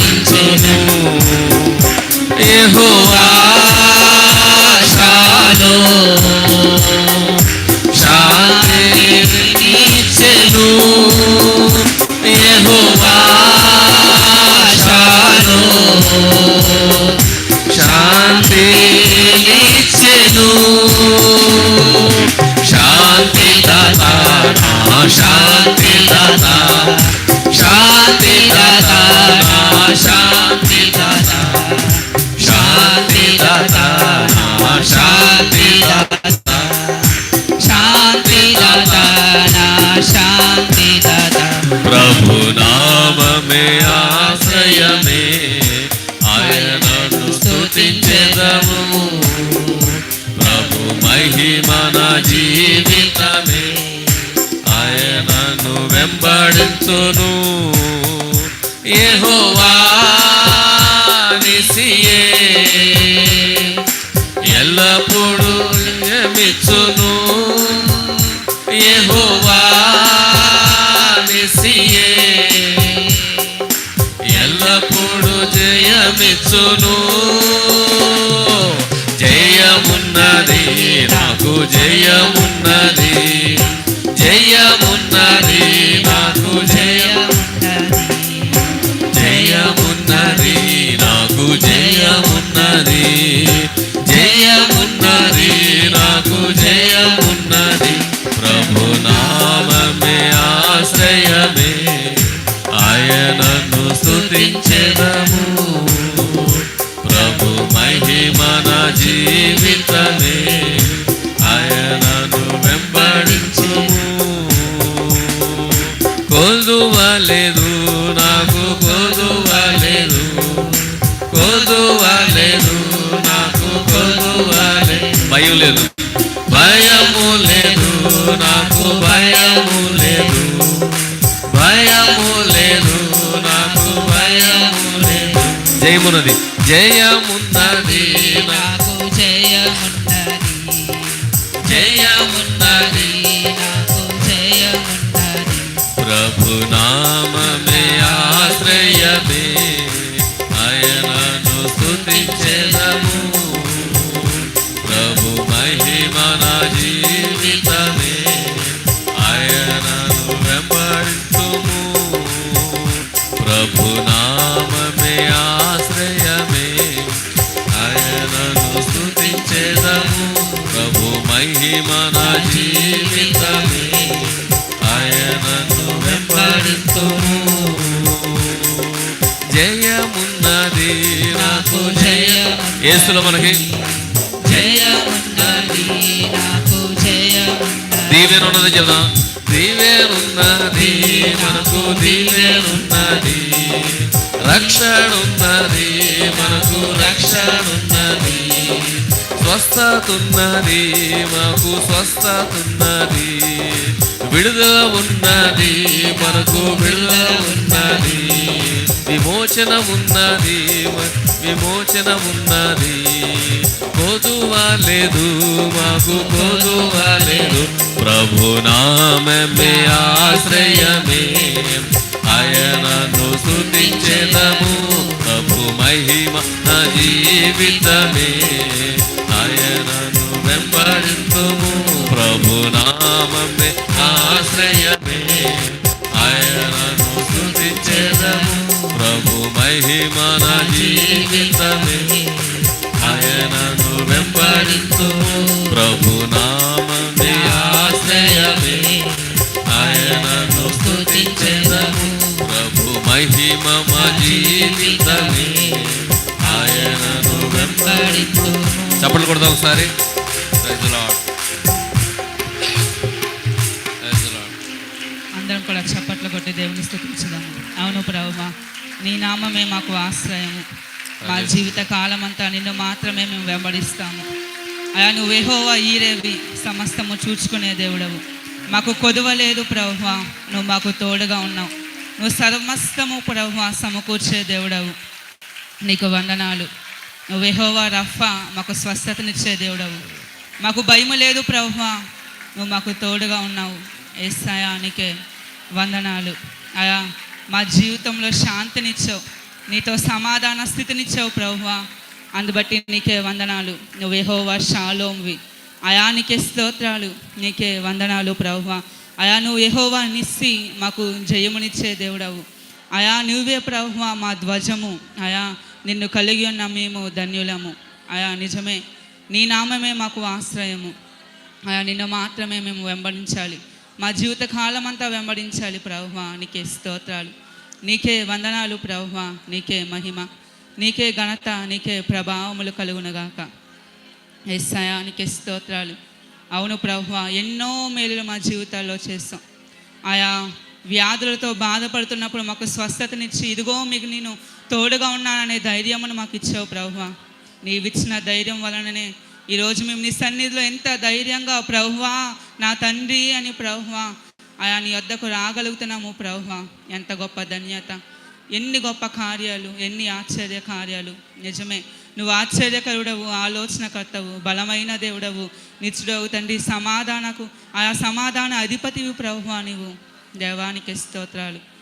వెంబడించును ఎల్లప్పుడూ యమిచ్చును యెహోవా నిసియే ఎల్లప్పుడూ జయమిచ్చును. జయమున్నది నాకు జయము జయమున్నది జయమున్నది. నా ఏసులో మనకి దీవెన ఉన్నది జయమున్నది దీవెనున్నది చెబుదాం. దీవెనున్నది మనకు దీవెనున్నది. రక్షణున్నది మనకు రక్షణున్నది. స్వస్థతున్నది మాకు స్వస్థతున్నది విడుదల ఉన్నది మనకు విడుదల ఉన్నది. విమోచన ఉన్నది విమోచన ఉన్నది. కోదువా లేదు మాకు కోదువా లేదు. ప్రభు నామే ఆశ్రయమే. ఆయనను స్తుతించెదము ప్రభు మహిమ నా జీవితమే. ఆయనను వెంబడింతుము ప్రభు నామే ఆశ్రయమే. ఆయనను స్తుతించెదము ప్రభు మహిమ నా జీవితమే. ఆయనను వెంబడింతుము ప్రభు నామే ఆశ్రయమే. ఆయనను స్తుతించెదము ప్రభు మహిమ మా జీవితమే. ఆయనను వెంబడింతు చప్పట్లు కొడదాం ఒకసారి. నామమే మాకు ఆశ్రయము. మా జీవిత కాలం అంతా నిన్ను మాత్రమే మేము వెంబడిస్తాము. అయా నువ్వు ఎహోవా ఈరేవి సమస్తము చూచుకునే దేవుడవు. మాకు కొదువ లేదు ప్రభువా నువ్వు మాకు తోడుగా ఉన్నావు. నువ్వు సమస్తము ప్రభువా సమకూర్చే దేవుడవు. నీకు వందనాలు. నువ్వు ఎహోవా రఫా మాకు స్వస్థతనిచ్చే దేవుడవు. మాకు భయము లేదు ప్రభువా నువ్వు మాకు తోడుగా ఉన్నావు. ఏసాయానికే వందనాలు. అయా మా జీవితంలో శాంతినిచ్చావు. నీతో సమాధాన స్థితినిచ్చావు ప్రభువా అందుబట్టి నీకే వందనాలు. నువ్వు హోవా షాలోమ్వి. అయా నీకే స్తోత్రాలు. నీకే వందనాలు ప్రభువా అయా నువ్వు ఎహోవా నిస్సి మాకు జయమునిచ్చే దేవుడవు. అయా నువ్వే ప్రభువా మా ధ్వజము. అయా నిన్ను కలిగి ఉన్న మేము ధన్యులము. అయా నిజమే. నీ నామమే మాకు ఆశ్రయము. అయా నిన్ను మాత్రమే మేము వెంబడించాలి. మా జీవిత కాలం అంతా వెంబడించాలి ప్రభువా నీకే స్తోత్రాలు. నీకే వందనాలు ప్రభువా నీకే మహిమ నీకే ఘనత నీకే ప్రభావములు కలుగునగాక. ఎస్సయా నీకే స్తోత్రాలు. అవును ప్రభు ఎన్నో మేలులు మా జీవితాల్లో చేస్తాం. ఆయా వ్యాధులతో బాధపడుతున్నప్పుడు మాకు స్వస్థతనిచ్చి ఇదిగో మీకు నేను తోడుగా ఉన్నాననే ధైర్యమును మాకు ఇచ్చావు ప్రభువా. నీవిచ్చిన ధైర్యం వలననే ఈరోజు మేము నీ సన్నిధిలో ఎంత ధైర్యంగా ప్రభువా నా తండ్రి అని ప్రభువా ఆయా నీ వద్దకు రాగలుగుతున్నాము ప్రభు ఎంత గొప్ప ధన్యత. ఎన్ని గొప్ప కార్యాలు ఎన్ని ఆశ్చర్య కార్యాలు. నిజమే నువ్వు ఆశ్చర్యకరుడవు ఆలోచనకర్తవు బలమైన దేవుడవు నిత్యుడవు తండ్రి. సమాధానకు ఆయా సమాధాన అధిపతివి ప్రభువా నీవు. దేవానికి స్తోత్రాలు.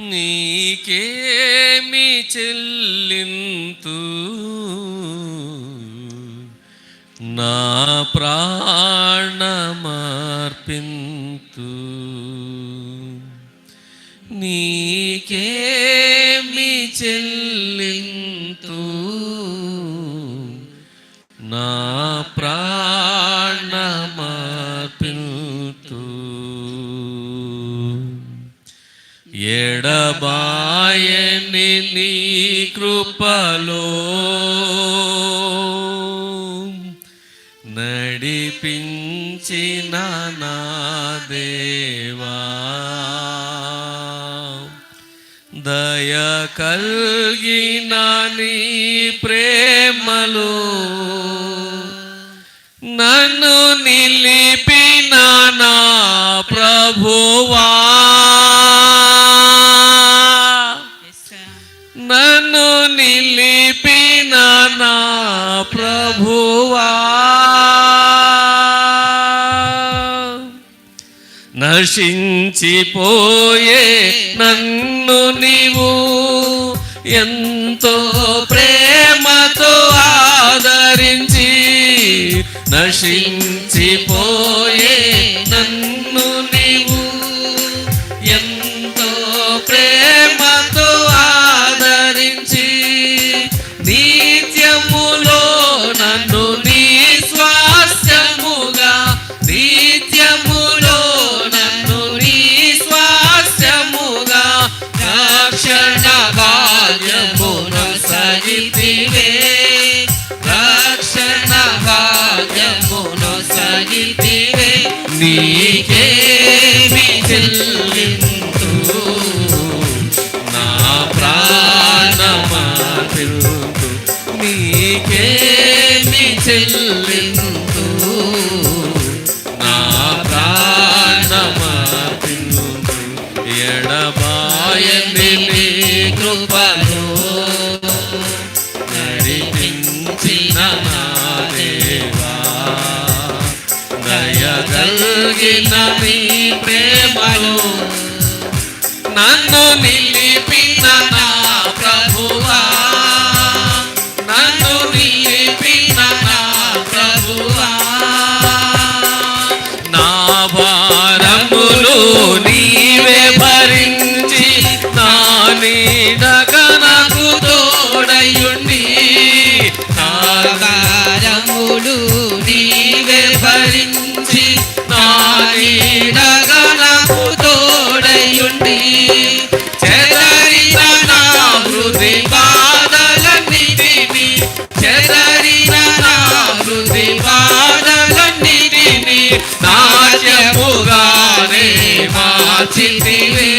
నీకేమి చెల్లింతు నా ప్రాణమర్పింతు. నీకేమి చెల్లింతు? నా ప్రాణమర్పింతు. ఎడబాయని నీ కృపలో నడిపించిన నా దేవా. దయ కలిగిన నీ ప్రేమలో నన్ను నిలిపిన నా ప్రభువా. నన్ను నిలిపిన నా ప్రభువా. నశించిపోయే నన్ను నీవు. ఎంతో ప్రేమతో ఆదరించి నశించిపోయే నీకేమి చెల్లిందు నా ప్రాణమాపిను ఎడబాయని నీ కృపలో. నడిపించిన నా దేవా. దయగలిగిన నీ ప్రేమలో. నన్ను భారములు నీవే భరించి నా తోడయుండి చెదరిన నా హృది బాధలన్నిటిని చెదరిన నా హృది బాధలన్నిటిని నాట్యముగానే మార్చితివే.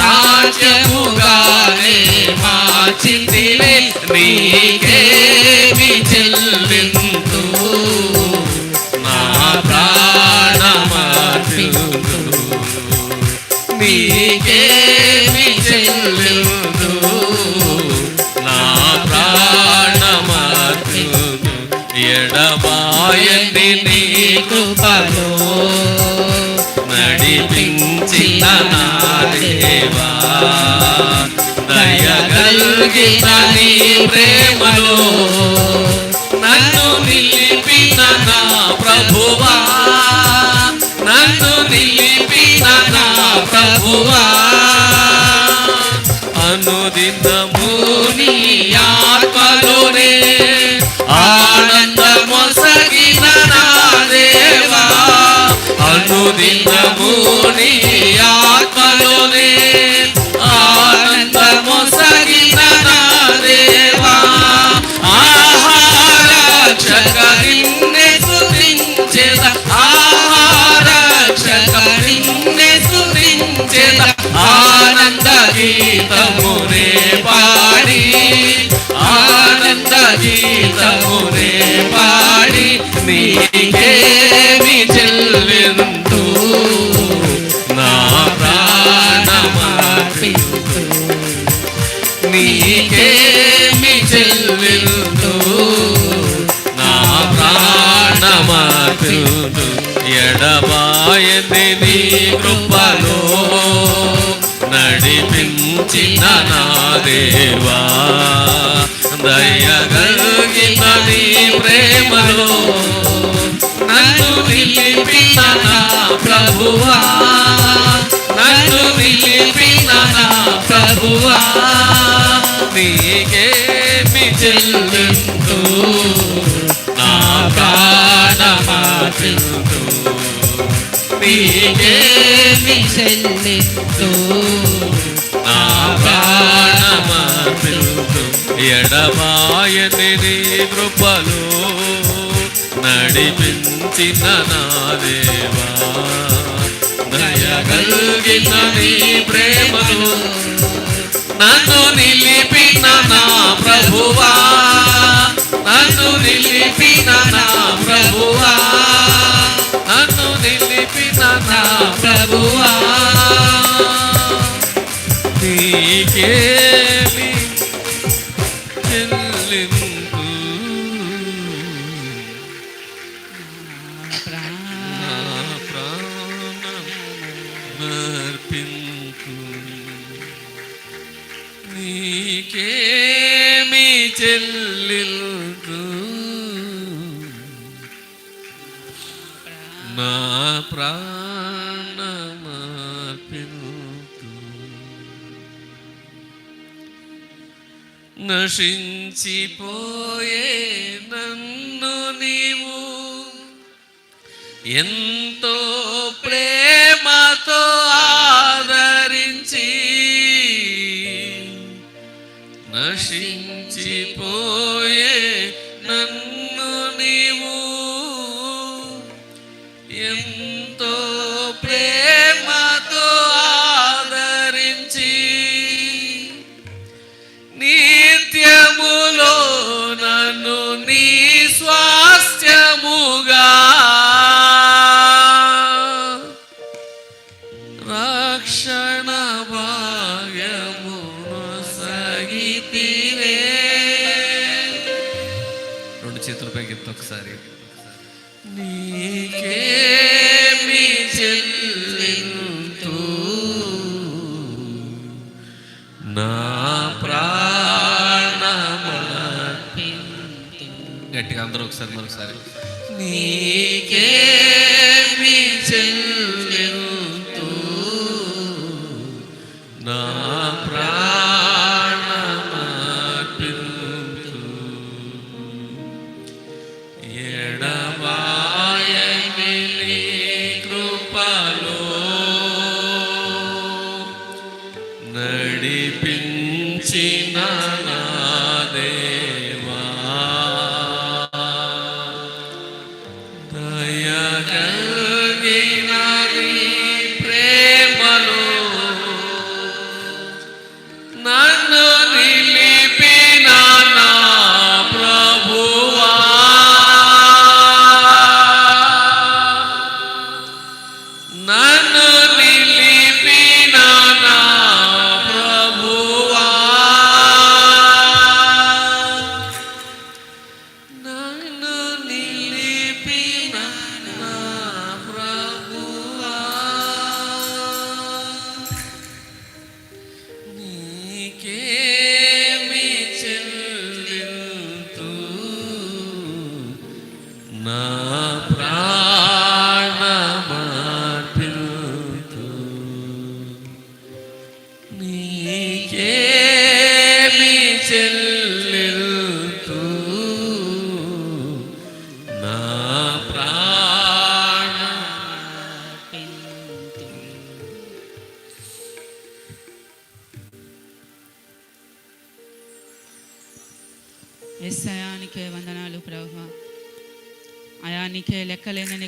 నాట్యముగానే మార్చితివే నీకేమి నీకేమి చెల్లింతు నా ప్రాణమార్పింతు ఎడబాయని నీ కృపలో నడిపించిన నా దేవా. దయగలిగిన నీ ప్రేమలో. ప్రభువా అనుదినము నీ ఆత్మలోనే ఆనందమొసగిన నా దేవా అనుదినము నీ ఆత్మలోనే ఆనందమొసగిన నా దేవా గీతమునే పాడి ఆనంద గీతమునే పాడి నీకేమి చెల్లింతు? నా ప్రాణమార్పింతు నీకేమి చెల్లింతు? నా ప్రాణమార్పింతు ఎడబాయని నీ కృపా నా దేవా దయగలిగిన నీ ప్రేమలో నన్ను నిలిపిన నా ప్రభువా. నన్ను నిలిపిన నా ప్రభువా. నీకే చెల్లింతు నా ప్రాణమార్పింతు నీకేమి చెల్లింతు నా ప్రాణమార్పింతు ఎడబాయని నీ కృపలో నడిపించిన నా దేవా. దయగలిగిన నీ ప్రేమలు నన్ను నిలిపిన నా ప్రభువా. నన్ను నిలిపిన నా ప్రభువా. నన్ను నిలిపిన నా ప్రభువా. నీకేమి చెల్లింపు? నా ప్రాణం నర్పింపు నీకేమి చెల్లింపు? నశించిపోయే నన్ను నీవు. ఎంతో ప్రేమతో ఆదరించి నశించిపోయే నన్ను నీ చేతుల పైకి ఎత్తు ఒకసారి నీకేమి చెల్లింతు. నా గట్టిగా అందరూ ఒకసారి మరొకసారి. నీకేమి చెల్లింతు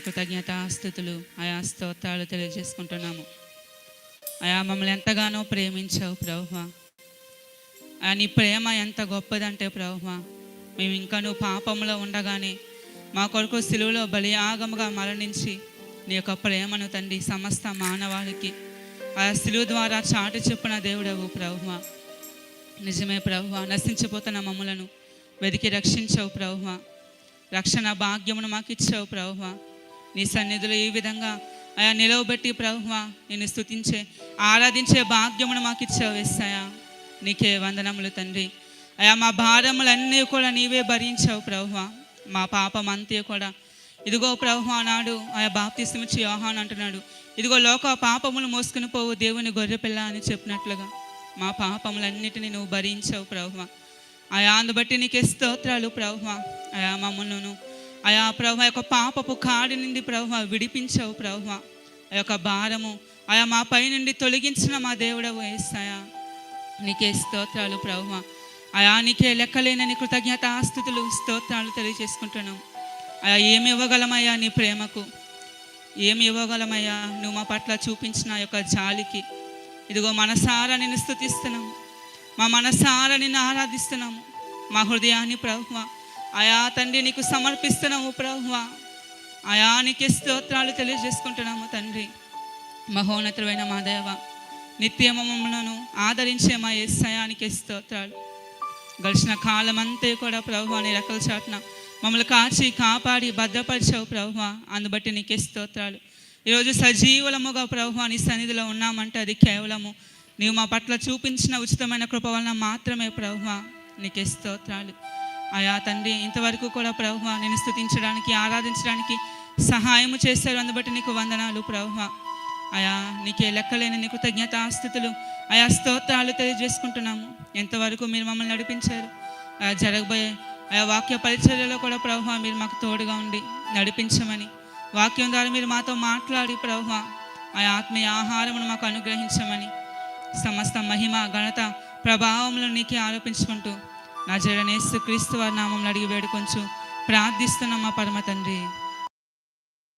కృతజ్ఞత స్థుతులు ఆయా స్తోత్రాలు తెలియజేసుకుంటున్నాము. అయా మమ్మల్ని ఎంతగానో ప్రేమించావు ప్రభువ. అయా నీ ప్రేమ ఎంత గొప్పదంటే ప్రభువ. మేము ఇంకా నువ్వు పాపంలో ఉండగానే మా కొరకు సిలువలో బలియాగముగా మరణించి నీ యొక్క ప్రేమను తండ్రి సమస్త మానవాళికి ఆ శిలువు ద్వారా చాటి చెప్పిన దేవుడవు ప్రభువ. నిజమే ప్రభువ నశించిపోతున్న మమ్ములను వెతికి రక్షించవు ప్రభువ. రక్షణ భాగ్యమును మాకు ఇచ్చావు ప్రభువ. నీ సన్నిధిలో ఈ విధంగా ఆయా నిలవబెట్టి ప్రభువ నేను స్తుతించే ఆరాధించే భాగ్యమును మాకు ఇచ్చావు నీకే వందనములు తండ్రి. అయా మా భారములన్నీ కూడా నీవే భరించావు ప్రభువ. మా పాపం అంతే కూడా. ఇదిగో ప్రభు అన్నాడు ఆయా బాప్తిస్మిచ్చి యోహాన్ అంటున్నాడు. ఇదిగో లోక పాపములు మోసుకుని పోవు దేవుని గొర్రెపిల్ల అని చెప్పినట్లుగా మా పాపములన్నిటినీ నువ్వు భరించావు ప్రభువ. ఆయా అందుబట్టి నీకే స్తోత్రాలు ప్రభువ. ఆయా మమ్మల్ని ఆయా ప్రభు యొక్క పాపపు కాడి నుండి ప్రభు విడిపించవు ప్రభు. ఆ యొక్క భారము ఆయా మా పై నుండి తొలగించిన మా దేవుడవు వేస్తాయా నీకే స్తోత్రాలు ప్రభు. ఆయా నీకే లెక్కలేనని కృతజ్ఞత ఆస్తుతులు స్తోత్రాలు తెలియజేసుకుంటున్నాం. అయా ఏమి ఇవ్వగలమయ్యా నీ ప్రేమకు? ఏమి ఇవ్వగలమయ్యా నువ్వు మా పట్ల చూపించిన ఆ యొక్క జాలికి? ఇదిగో మనసారా నిన్ను స్థుతిస్తున్నాము మా మనసారా నిన్ను ఆరాధిస్తున్నాము మా హృదయాన్ని ప్రభువ ఆయా తండ్రి నీకు సమర్పిస్తున్నాము ప్రభువ. ఆయా నీకే స్తోత్రాలు తెలియజేసుకుంటున్నాము తండ్రి. మహోన్నతమైన మా దేవ నిత్యమములను ఆదరించే మా ఎస్సయానికి స్తోత్రాలు. గడిచిన కాలం అంతే కూడా ప్రభు అని రెక్కల చాటున మమ్మల్ని కాచి కాపాడి భద్రపరిచావు ప్రభు అందుబట్టి నీకే స్తోత్రాలు. ఈరోజు సజీవులముగా ప్రభు నీ సన్నిధిలో ఉన్నామంటే అది కేవలము. నీవు మా పట్ల చూపించిన ఉచితమైన కృప వలన మాత్రమే ప్రభు నీకే స్తోత్రాలు. ఆయా తండ్రి ఇంతవరకు కూడా ప్రభు నేను స్థుతించడానికి ఆరాధించడానికి సహాయము చేశారు. అందుబట్టి నీకు వందనాలు ప్రభు అయా నీకే లెక్కలేని నీకు తజ్ఞత ఆస్థితులు ఆయా స్తోత్రాలు తెలియజేసుకుంటున్నాము. ఎంతవరకు మీరు మమ్మల్ని నడిపించారు. జరగబోయే ఆయా వాక్య పరిచర్యలో కూడా ప్రభు మీరు మాకు తోడుగా ఉండి నడిపించమని వాక్యం ద్వారా మీరు మాతో మాట్లాడి ప్రభు ఆ ఆత్మీయ ఆహారమును మాకు అనుగ్రహించమని సమస్త మహిమ ఘనత ప్రభావములు నీకే ఆరోపించుకుంటూ నా జడనేసు క్రీస్తు వారి నామంలో అడిగి వేడుకొంచు ప్రార్థిస్తున్నాం మా పరమ తండ్రి.